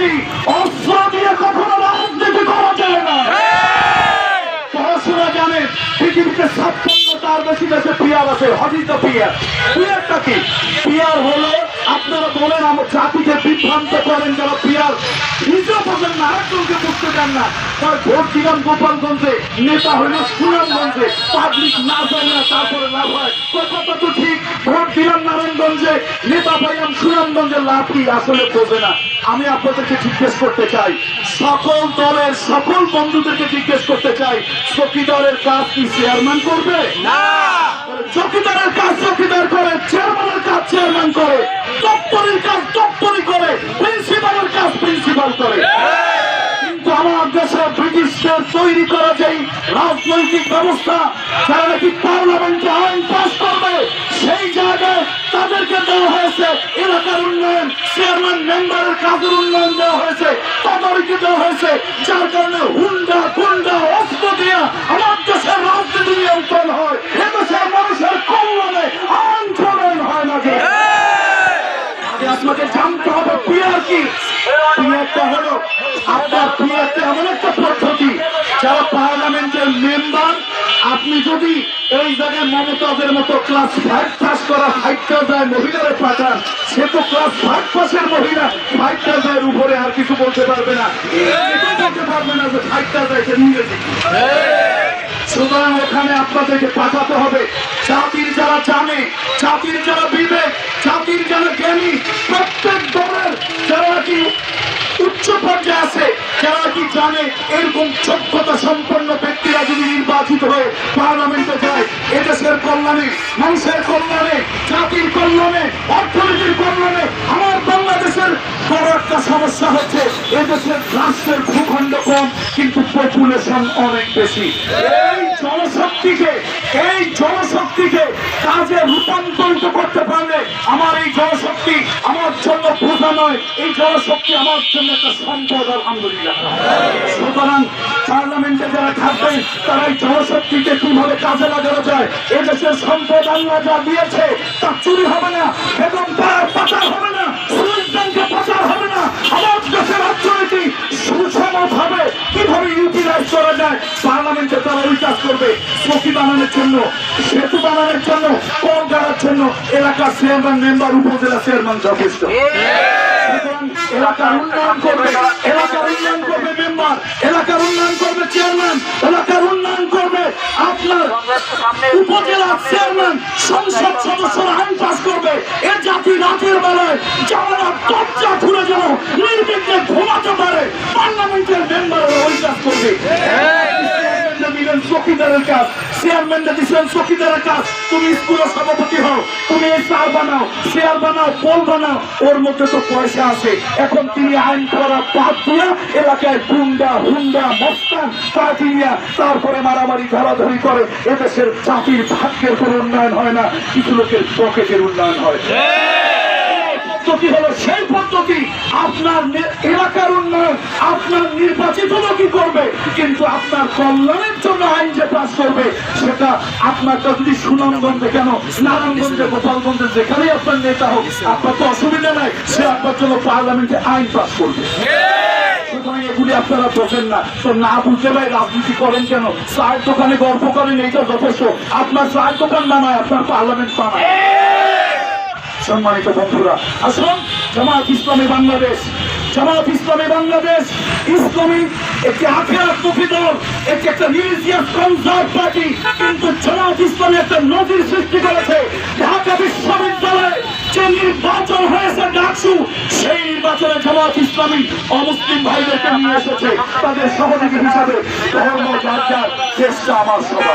Party অস্ত্র দিয়ে কখনো রাজনীতি করা যায় না। পড়াশোনা জানেন পৃথিবীতে ছাপ্পান্ন তার বেশি দেশে পিয়ার আছে। হজিত পিয়ার। পিয়ারটা কি? পিয়ার হলো, আপনারা বলেন, আমার জাতিকে বিভ্রান্ত করেন যারা পিয়ার। নিজেও বলেন না, আরেকজনকে বুঝতে চান না। তার ভোট দিলাম গোপালগঞ্জে, নেতা হইল সুনামগঞ্জে। পাবলিক না যায় না তারপরে লাভ হয় কথা তো ঠিক, ভোট দিলাম নারায়ণগঞ্জে নেতা পাইলাম সুনামগঞ্জে লাভ কি আসলে বোঝে না। আমি আপনাদেরকে জিজ্ঞেস করতে চাই সকল দলের সকল বন্ধুদেরকে জিজ্ঞেস করতে চাই চকিদারের কাজ কি চেয়ারম্যান করবে? চকিদারের কাজ চকিদার করে চেয়ারম্যানের কাজ চেয়ারম্যান করে দপ্তরের কাজ দপ্তরি করে প্রিন্সিপালের কাজ প্রিন্সিপাল করে। কিন্তু আমার দেশে ব্রিটিশদের তৈরি করা যেই রাজনৈতিক ব্যবস্থা যারা নাকি পার্লামেন্টে দেওয়া হয়েছে। এলাকার উন্নয়ন চেয়ারম্যান মেম্বারের কাজের উন্নয়ন দেওয়া হয়েছে তদারকি দেওয়া হয়েছে। যার কারণে হুন্ডা গুন্ডা অস্ত্র দিয়ে আমার দেশের রাজনীতি নিয়ন্ত্রণ হয়। এদেশের মানুষের কল্যাণে প্রণয়ন হয় না আপনাকে জানতে হবে পিয়ার কি? হলো আপনার আপনি যদি এই জায়গায় মমতাজের মতো ক্লাস ফাইভ পাস করা ফাইভটা যায় মহিলারে পাঠান, সে তো ক্লাস ফাইভ পাসের মহিলা। ফাইভটা যায় উপরে আর কিছু বলতে পারবে না। বলতে পারবে না যে যায় সে সুতরাং ওখানে আপনাদেরকে পাঠাতে হবে। জাতির যারা জানে, জাতির যারা বিবেক, জাতির যারা জ্ঞানী, প্রত্যেক দলের যারা কি উচ্চ পর্যায়ে আছে, যারা কি জানে, এরকম যোগ্যতা সম্পন্ন ব্যক্তিরা নির্বাচিত হয়ে পার্লামেন্টে যায়। এদেশের কল্যাণে, মানুষের কল্যাণে, জাতির কল্যাণে, অর্থনীতির কল্যাণে আমার বাংলাদেশের বড় একটা সমস্যা হচ্ছে এদেশের রাষ্ট্রের ভূখণ্ড কম, কিন্তু পপুলেশন অনেক বেশি। এই জনশক্তিকে এই জনশক্তিকে কাজে রূপান্তরিত করতে পারলে আমার এই জনশক্তি আমার জন্য বোঝা নয়, এই জনশক্তি আমার জন্য একটা সম্পদ, আলহামদুলিল্লাহ। সুতরাং পার্লামেন্টে যারা থাকবেন তারা এই জনশক্তিকে কীভাবে কাজে লাগানো যায়? এদেশের সম্পদ আল্লাহ যা দিয়েছে, তা চুরি হবে না এবং তার পাচার হবে না, সুইস পাচার হবে না। আমার দেশের অর্থনীতি সুষম ভাবে কীভাবে ইউটিলাইজ করা যায়? পার্লামেন্টে তারা ওই কাজ করবে বানানোর জন্য, সেতু বানানোর জন্য, কল গাড়ার জন্য। এলাকার চেয়ারম্যান মেম্বার উপজেলা চেয়ারম্যান যথেষ্ট। এলাকার উন্নয়ন করবে, এলাকার উন্নয়ন করবে। চকিদারের কাজ চেয়ারম্যানরা দিচ্ছেন চকিদারের কাজ তুমি স্কুলের সভাপতি হও তুমি এই সার বানাও চেয়ার বানাও পোল বানাও ওর মধ্যে তো পয়সা আছে। এখন তিনি আইন করা বাদ দিয়া এলাকায় গুন্ডা হুন্ডা মস্তান নিয়ে তারপরে মারামারি ধরাধরি করে। এদেশের জাতির ভাগ্যের কোনো উন্নয়ন হয় না কিছু লোকের পকেটের উন্নয়ন হয়। পদ্ধতি হলো সেই পদ্ধতি। আপনার এলাকার উন্নয়ন আপনার নির্বাচিত লোকই করবে কিন্তু আপনার কল্যাণের জন্য আইন যে পাস করবে সেটা আপনারটা যদি সুনামগঞ্জে কেন নারায়ণগঞ্জে গোপালগঞ্জে যেখানেই আপনার নেতা হোক আপনার তো অসুবিধা নাই সে আপনার জন্য পার্লামেন্টে আইন পাস করবে। সুতরাং এগুলি আপনারা বোঝেন না। তো না বুঝতে ভাই রাজনীতি করেন কেন? চায়ের দোকানে গল্প করেন এইটা যথেষ্ট। আপনার চায়ের দোকান বানায় আপনার পার্লামেন্ট বানায়। সম্মানিত বন্ধুরা আসুন জামাত ইসলামী বাংলাদেশ। জামাত ইসলামী বাংলাদেশ ইসলামী একটি আখেরাত্মকী দল একটি একটা রিলিজিয়াস কনসার্ট পার্টি কিন্তু জামাত ইসলামী একটা নজির সৃষ্টি করেছে। ঢাকা বিশ্ববিদ্যালয়ে যে নির্বাচন হয়েছে ডাকসু সেই নির্বাচনে জামাত ইসলামী অমুসলিম ভাইদেরকে নিয়ে এসেছে। তাদের সহযোগী হিসাবে ধর্ম যার দেশটা আমার সভা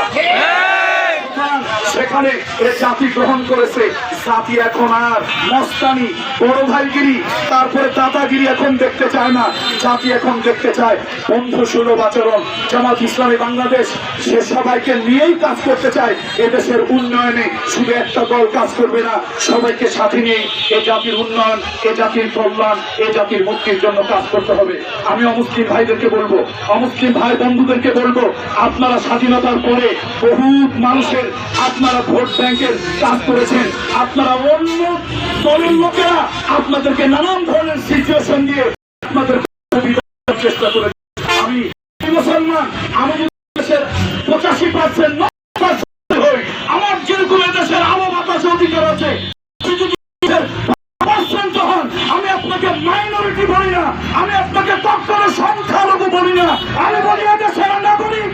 সুতরাং সেখানে এ জাতি গ্রহণ করেছে। জাতি এখন আর মস্তানি, বড় ভাইগিরি, তারপরে দাদাগিরি এখন দেখতে চায় না। জাতি এখন দেখতে চায় বন্ধু সুলভ আচরণ। জামাত ইসলামী বাংলাদেশ, সে সবাইকে নিয়েই কাজ করতে চায়। এদেশের উন্নয়নে শুধু একটা দল কাজ করবে না, সবাইকে সাথে নিয়ে এ জাতির উন্নয়ন, এ জাতির কল্যাণ, এ জাতির মুক্তির জন্য কাজ করতে হবে। আমি অমুসলিম ভাইদেরকে বলব, অমুসলিম ভাই বন্ধুদেরকে বলব, আপনারা স্বাধীনতার পরে বহু মানুষের আপনারা ভোট ব্যাংকের কাজ করেছেন। আপনারা অন্য দলের লোকেরা আপনাদেরকে নানান ধরনের সিচুয়েশন দিয়ে আপনাদের চেষ্টা করে আমি মুসলমান, আমি দেশের পঁচাশি পার্সেন্ট হই। আমার যেরকম দেশের আলো বাতাসে অধিকার আছে দেশের আমি আপনাকে মাইনরিটি বলি না। আমি বলি না। আমি বলি এদেশের নাগরিক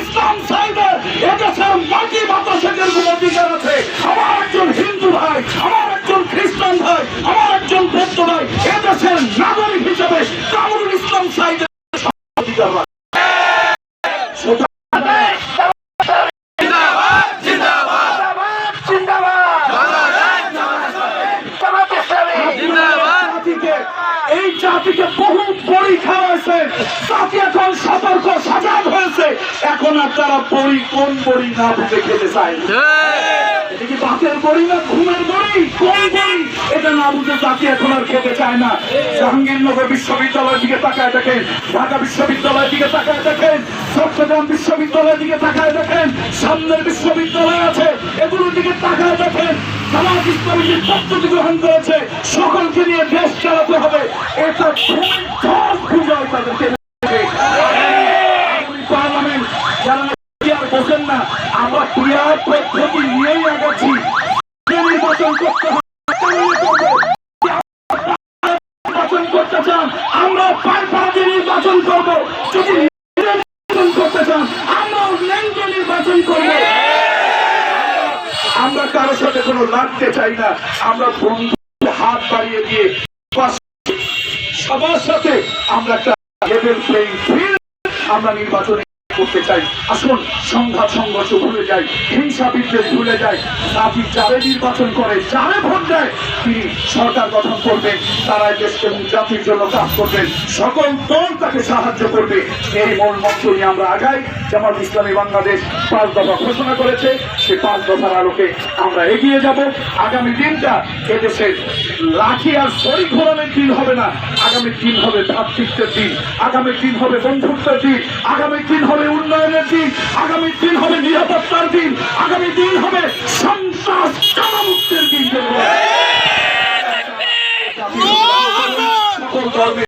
ইসলাম সাহেবের এদেশের মাটি বাতাসে যেরকম অধিকার আছে আমার একজন হিন্দু ভাই, আমার একজন খ্রিস্টান ভাই, আমার একজন বৌদ্ধ ভাই, এদেশের নাগরিক হিসেবে কামরুল ইসলাম সাহেবের অধিকার আছে। এই জাতিকে বহু পরীক্ষা হয়েছে জাতি এখন সতর্ক, সজাগ এখন আর তারা বড়ি কোন বড়ি না বুঝে খেতে চায়। এটা কি বাতের বড়ি না ঘুমের বড়ি কোন বড়ি এটা না বুঝে জাতি এখন আর খেতে চায় না। জাহাঙ্গীরনগর বিশ্ববিদ্যালয়ের দিকে তাকায় দেখেন ঢাকা বিশ্ববিদ্যালয়ের দিকে তাকায় দেখেন চট্টগ্রাম বিশ্ববিদ্যালয়ের দিকে তাকায় দেখেন সামনের বিশ্ববিদ্যালয় আছে এগুলোর দিকে তাকায় দেখেন জামাত ইসলামী যে পদ্ধতি গ্রহণ করেছে সকলকে নিয়ে দেশ চালাতে হবে। এটা খুবই পূজায় তাদেরকে আগামী পার্লামেন্ট যারা ক্রিয়ার বোঝেন না আমরা ক্রিয়ার পদ্ধতি নিয়েই আগাচ্ছি নির্বাচন করতে সাথে কোনো লাগতে চাই না। আমরা বন্ধু হাত বাড়িয়ে দিয়ে সবার সাথে আমরা একটা লেভেল আমরা নির্বাচনে করতে চাই। আসুন, সংঘাত সংঘর্ষ ভুলে যাই, হিংসা বিদ্বেষ ভুলে যাই। আপনি যারে নির্বাচন করে যারে ভোট দেয়, তিনি সরকার গঠন করবেন, তারাই দেশকে জাতির জন্য কাজ করবেন। সকল তাকে সাহায্য করবে। এই মূল মন্ত্র নিয়ে আমরা আগাই। জামাত ইসলামী বাংলাদেশ পাঁচ দফা ঘোষণা করেছে। সে পাঁচ দফার আলোকে আমরা এগিয়ে যাব। আগামী দিনটা এদেশের লাঠি আর সরি ঘোরানোর দিন হবে না। আগামী দিন হবে ভ্রাতৃত্বের দিন। আগামী দিন হবে বন্ধুত্বের দিন। আগামী দিন হবে উন্নয়নের দিন। আগামী দিন হবে নিরাপত্তার দিন। আগামী দিন হবে সন্ত্রাস কামামুক্তের দিন। সকল ধর্মে